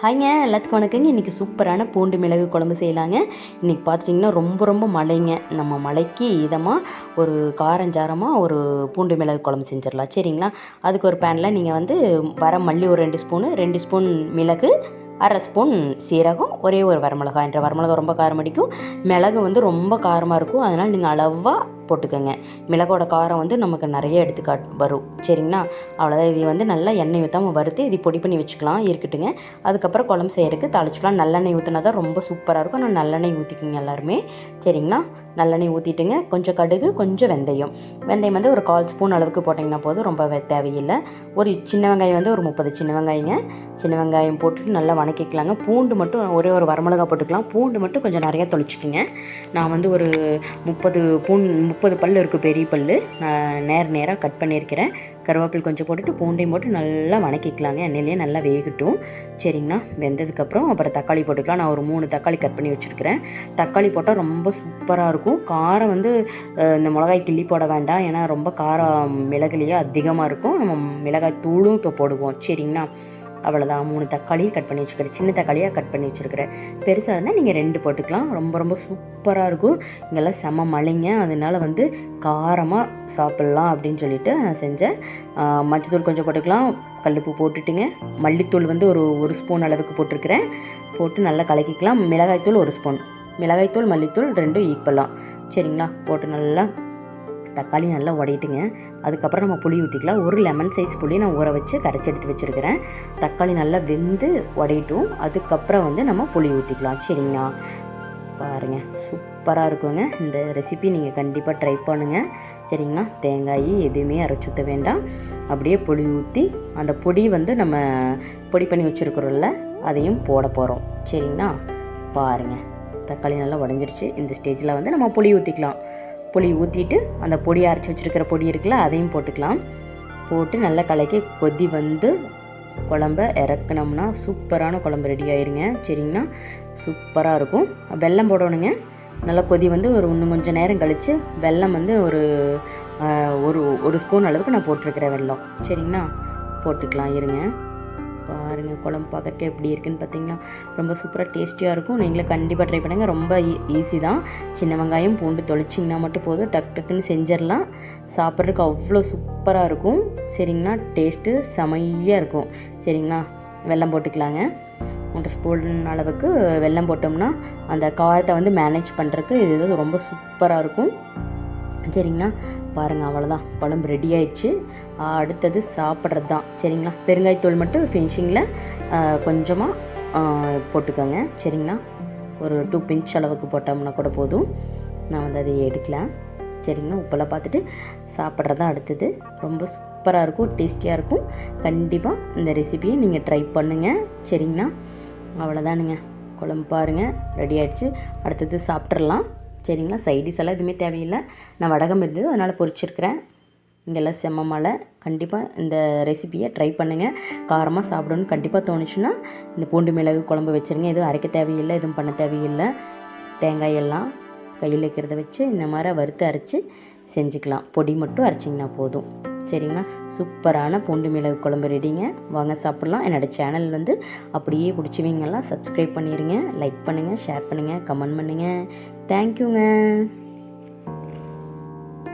ஹாய்ங்க எல்லாத்துக்கும் வணக்கங்க. இன்றைக்கி சூப்பரான பூண்டு மிளகு குழம்பு செய்யலாங்க. இன்றைக்கி பார்த்துட்டிங்கன்னா ரொம்ப ரொம்ப மழைங்க. நம்ம மழைக்கு இதமாக ஒரு காரஞ்சாரமாக ஒரு பூண்டு மிளகு குழம்பு செஞ்சிடலாம். சரிங்களா? அதுக்கு ஒரு பேனில் நீங்கள் வந்து வர மல்லி ஒரு ரெண்டு ஸ்பூனு ரெண்டு ஸ்பூன் மிளகு அரை ஸ்பூன் சீரகம் ஒரே ஒரு வரமிளகா என்ற வரமிளகா ரொம்ப காரம் அடிக்கும். மிளகு வந்து ரொம்ப காரமாக இருக்கும். அதனால் நீங்கள் அளவாக போட்டுக்கோங்க. மிளகோட காரம் வந்து நமக்கு நிறைய எடுத்துக்காட் வரும். சரிங்களா? அவ்வளோதான் இதை வந்து நல்லா எண்ணெய் ஊற்றாமல் வறுத்து இது பொடி பண்ணி வச்சுக்கலாம். இருக்கட்டுங்க. அதுக்கப்புறம் குழம்பு செய்யறதுக்கு தாளிச்சிக்கலாம். நல்லெண்ணெய் ஊற்றினா தான் ரொம்ப சூப்பராக இருக்கும். ஆனால் நல்லெண்ணெய் ஊற்றிக்கிங்க எல்லாருமே. சரிங்களா? நல்லெண்ணெய் ஊற்றிட்டுங்க கொஞ்சம் கடுகு கொஞ்சம் வெந்தயம். வெந்தயம் வந்து ஒரு கால் ஸ்பூன் அளவுக்கு போட்டிங்கன்னா போதும். ரொம்ப தேவையில்லை. ஒரு சின்ன வெங்காயம் வந்து ஒரு முப்பது சின்ன வெங்காயங்க. சின்ன வெங்காயம் போட்டுட்டு நல்லா வணக்கிக்கலாங்க. பூண்டு மட்டும் ஒரே ஒரு வரமிளகா போட்டுக்கலாம். பூண்டு மட்டும் கொஞ்சம் நிறையா தொளிச்சிக்கோங்க. நான் வந்து ஒரு முப்பது பூன் முப்பது பல் இருக்குது பெரிய பல் நான் நேர் நேராக கட் பண்ணியிருக்கிறேன். கருவேப்பில் கொஞ்சம் போட்டுட்டு பூண்டையும் போட்டு நல்லா வணக்கிக்கலாங்க. எண்ணெயிலேயே நல்லா வேகட்டும். சரிங்கண்ணா வெந்ததுக்கப்புறம் அப்புறம் தக்காளி போட்டுக்கலாம். நான் ஒரு மூணு தக்காளி கட் பண்ணி வச்சுருக்கிறேன். தக்காளி போட்டால் ரொம்ப சூப்பராக இருக்கும். காரம் வந்து இந்த மிளகாய் கிள்ளி போட வேண்டாம். ஏன்னா ரொம்ப காரம் மிளகுலேயே அதிகமாக இருக்கும். நம்ம மிளகாய் தூளும் இப்போ போடுவோம். சரிங்கண்ணா அவ்வளோதான் மூணு தக்காளியும் கட் பண்ணி வச்சுக்கிறேன் சின்ன தக்காளியாக கட் பண்ணி வச்சுருக்கிறேன். பெருசாக இருந்தால் நீங்கள் ரெண்டு போட்டுக்கலாம். ரொம்ப ரொம்ப சூப்பராக இருக்கும். இங்கெல்லாம் செம மழைங்க. அதனால வந்து காரமாக சாப்பிட்லாம் அப்படின்னு சொல்லிட்டு நான் செஞ்சேன். மஞ்சத்தூள் கொஞ்சம் போட்டுக்கலாம். கல்லுப்பு போட்டுட்டுங்க. மல்லித்தூள் வந்து ஒரு ஒரு ஸ்பூன் அளவுக்கு போட்டிருக்கிறேன். போட்டு நல்லா கலக்கிக்கலாம். மிளகாய்த்தூள் ஒரு ஸ்பூன். மிளகாய்த்தூள் மல்லித்தூள் ரெண்டும் ஈக்குவலாம் சரிங்களா? போட்டு நல்லா தக்காளி நல்லா உடையிட்டுங்க. அதுக்கப்புறம் நம்ம புளி ஊற்றிக்கலாம் ஒரு லெமன் சைஸ் புளி நான் ஊற வச்சு கரைச்சி எடுத்து வச்சுருக்கிறேன். தக்காளி நல்லா வெந்து உடையட்டும். அதுக்கப்புறம் வந்து நம்ம புளி ஊற்றிக்கலாம் சரிங்களா? பாருங்கள் சூப்பராக இருக்குங்க. இந்த ரெசிபி நீங்கள் கண்டிப்பாக ட்ரை பண்ணுங்கள் சரிங்களா? தேங்காய் எதுவுமே அரைச்சி ஊற்ற வேண்டாம். அப்படியே புளி ஊற்றி அந்த பொடி வந்து நம்ம பொடி பண்ணி வச்சுருக்குறோம்ல அதையும் போட போகிறோம் சரிங்களா? பாருங்கள் தக்காளி நல்லா உடஞ்சிருச்சு. இந்த ஸ்டேஜில் வந்து நம்ம புளி ஊற்றிக்கலாம் புளி ஊற்றிட்டு அந்த பொடி அரைச்சி வச்சுருக்கிற பொடி இருக்குல்ல அதையும் போட்டுக்கலாம். போட்டு நல்லா கலக்கி கொதி வந்து குழம்ப இறக்குனோம்னா சூப்பரான குழம்பு ரெடி ஆயிருங்க. சரிங்கண்ணா சூப்பராக இருக்கும். வெல்லம் போடணுங்க. நல்லா கொதி வந்து ஒரு இன்னும் கொஞ்சம் நேரம் கழித்து வெல்லம் வந்து ஒரு ஒரு ஒரு ஸ்பூன் அளவுக்கு நான் போட்டிருக்கிறேன் வெல்லம். சரிங்கண்ணா போட்டுக்கலாம் இருங்க. பாருங்கள் குழம்பு பார்க்கறக்கு எப்படி இருக்குன்னு பார்த்தீங்களா? ரொம்ப சூப்பராக டேஸ்டியாக இருக்கும். நீங்களே கண்டிப்பாக ட்ரை பண்ணுங்கள் ரொம்ப e-, ஈஸி தான். சின்ன வெங்காயம் பூண்டு தொளிச்சிங்கன்னா மட்டும் போதும். டக் டக்குன்னு செஞ்சிடலாம். சாப்பிட்றதுக்கு அவ்வளோ சூப்பராக இருக்கும். சரிங்களா? டேஸ்ட்டு செமையாக இருக்கும். சரிங்களா? வெல்லம் போட்டுக்கலாங்க. ஒன்றரை ஸ்பூன் அளவுக்கு வெல்லம் போட்டோம்னா அந்த காரத்தை வந்து மேனேஜ் பண்ணுறதுக்கு இது வந்து ரொம்ப சூப்பராக இருக்கும். சரிங்களா? பாருங்கள் அவ்வளோதான் குழம்பு ரெடி ஆயிடுச்சு. அடுத்தது சாப்பிட்றது தான் சரிங்களா பெருங்காயத்தூள் மட்டும் ஃபினிஷிங்கில் கொஞ்சமாக போட்டுக்கோங்க. சரிங்களா? ஒரு டூ பிஞ்ச் அளவுக்கு போட்டோம்னா கூட போதும். நான் வந்து அதை எடுக்கலாம் சரிங்களா? உப்பெல்லாம் பார்த்துட்டு சாப்பிட்றது தான் அடுத்தது. ரொம்ப சூப்பராக இருக்கும். டேஸ்டியாக இருக்கும். கண்டிப்பாக இந்த ரெசிபியை நீங்கள் ட்ரை பண்ணுங்கள் சரிங்களா? அவ்வளோதானுங்க குழம்பு பாருங்கள் ரெடி ஆயிடுச்சு. அடுத்தது சாப்பிட்றலாம் சரிங்களா? சைடிஸ் எல்லாம் எதுவுமே தேவையில்லை. நான் வடகம் இருந்தது அதனால் பொரிச்சிருக்கிறேன். இங்கெல்லாம் செம்ம மழை. கண்டிப்பாக இந்த ரெசிபியை ட்ரை பண்ணுங்கள் காரமாக சாப்பிடணும்னு கண்டிப்பாக தோணுச்சுன்னா இந்த பூண்டு மிளகு குழம்பு வச்சுருங்க. எதுவும் அரைக்க தேவையில்லை எதுவும் பண்ண தேவையில்லை. தேங்காய் எல்லாம் கையில் இருக்கிறத வச்சு இந்த மாதிரி வறுத்து அரைச்சி செஞ்சுக்கலாம். பொடி மட்டும் அரைச்சிங்கன்னா போதும். சரிங்களா? சூப்பரான பூண்டு மிளகு குழம்பு ரெடிங்க. வாங்க சாப்பிட்லாம். என்னோடய சேனல் வந்து அப்படியே பிடிச்சவங்கெல்லாம் சப்ஸ்கிரைப் பண்ணிடுங்க லைக் பண்ணுங்கள் ஷேர் பண்ணுங்கள் கமெண்ட் பண்ணுங்கள் தேங்க்யூங்க